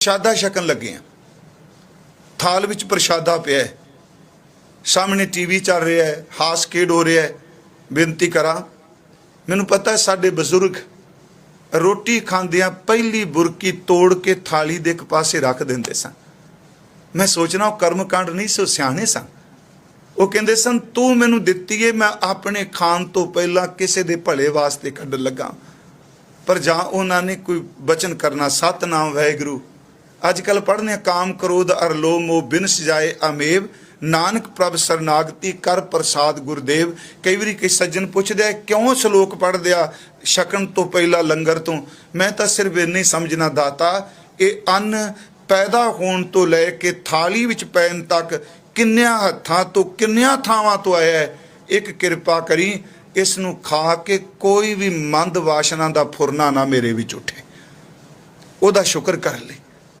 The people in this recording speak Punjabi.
ਪ੍ਰਸ਼ਾਦਾ ਛਕਣ ਲੱਗੇ ਆ। ਥਾਲ ਵਿੱਚ ਪ੍ਰਸ਼ਾਦਾ ਪਿਆ ਹੈ। ਸਾਹਮਣੇ ਟੀਵੀ ਚੱਲ ਰਿਹਾ ਹੈ, ਹਾਸ ਖੇਡ ਹੋ ਰਿਹਾ ਹੈ। ਬੇਨਤੀ ਕਰਾਂ, ਮੈਨੂੰ ਪਤਾ ਹੈ ਸਾਡੇ ਬਜ਼ੁਰਗ ਰੋਟੀ ਖਾਂਦਿਆਂ ਪਹਿਲੀ ਬੁਰਕੀ ਤੋੜ ਕੇ ਥਾਲੀ ਦੇ ਇੱਕ ਪਾਸੇ ਰੱਖ ਦਿੰਦੇ ਸਨ। ਮੈਂ ਸੋਚਣਾ ਉਹ ਕਰਮਕਾਂਡ ਨਹੀਂ ਸੋ ਸਿਆਣੇ ਸਨ। ਉਹ ਕਹਿੰਦੇ ਸਨ, ਤੂੰ ਮੈਨੂੰ ਦਿੱਤੀ ਏ, ਮੈਂ ਆਪਣੇ ਖਾਣ ਤੋਂ ਪਹਿਲਾਂ ਕਿਸੇ ਦੇ ਭਲੇ ਵਾਸਤੇ ਕੱਢਣ ਲੱਗਾ। ਪਰ ਜਾਂ ਉਹਨਾਂ ਨੇ ਕੋਈ ਬਚਨ ਕਰਨਾ, ਸਤਨਾਮ ਵਾਹਿਗੁਰੂ ਅੱਜ ਕੱਲ ਪੜ੍ਹਨੇ ਕਾਮ ਕ੍ਰੋਧ ਅਰ ਲੋਭ ਮੋਹ ਬਿਨ ਸਜਾਏ ਅਮੇਵ। ਨਾਨਕ ਪ੍ਰਭ ਸਰਨਾਗਤੀ ਕਰ ਪ੍ਰਸਾਦ ਗੁਰਦੇਵ। ਕਈ ਵਾਰੀ ਕਈ ਸੱਜਣ ਪੁੱਛਦੇ ਆ, ਕਿਉਂ ਸ਼ਲੋਕ ਪੜ੍ਹਦੇ ਆ? ਛਕਣ ਤੋਂ ਪਹਿਲਾਂ ਲੰਗਰ ਤੋਂ। ਮੈਂ ਤਾਂ ਸਿਰਫ ਇੰਨੀ ਸਮਝਣਾ ਦਾਤਾ ਇਹ ਅੰਨ ਪੈਦਾ ਹੋਣ ਤੋਂ ਲੈ ਕੇ ਥਾਲੀ ਵਿੱਚ ਪੈਣ ਤੱਕ ਕਿੰਨਿਆਂ ਹੱਥਾਂ ਤੋਂ, ਕਿੰਨਿਆਂ ਥਾਵਾਂ ਤੋਂ ਆਇਆ ਹੈ? ਇੱਕ ਕਿਰਪਾ ਕਰੀ, ਇਸ ਨੂੰ ਖਾ ਕੇ ਕੋਈ ਵੀ ਮੰਦ ਵਾਸ਼ਨਾ ਦਾ ਫੁਰਨਾ ਨਾ ਮੇਰੇ ਵਿੱਚ ਉੱਠੇ। ਉਹਦਾ ਸ਼ੁਕਰ ਕਰ ਲਈ।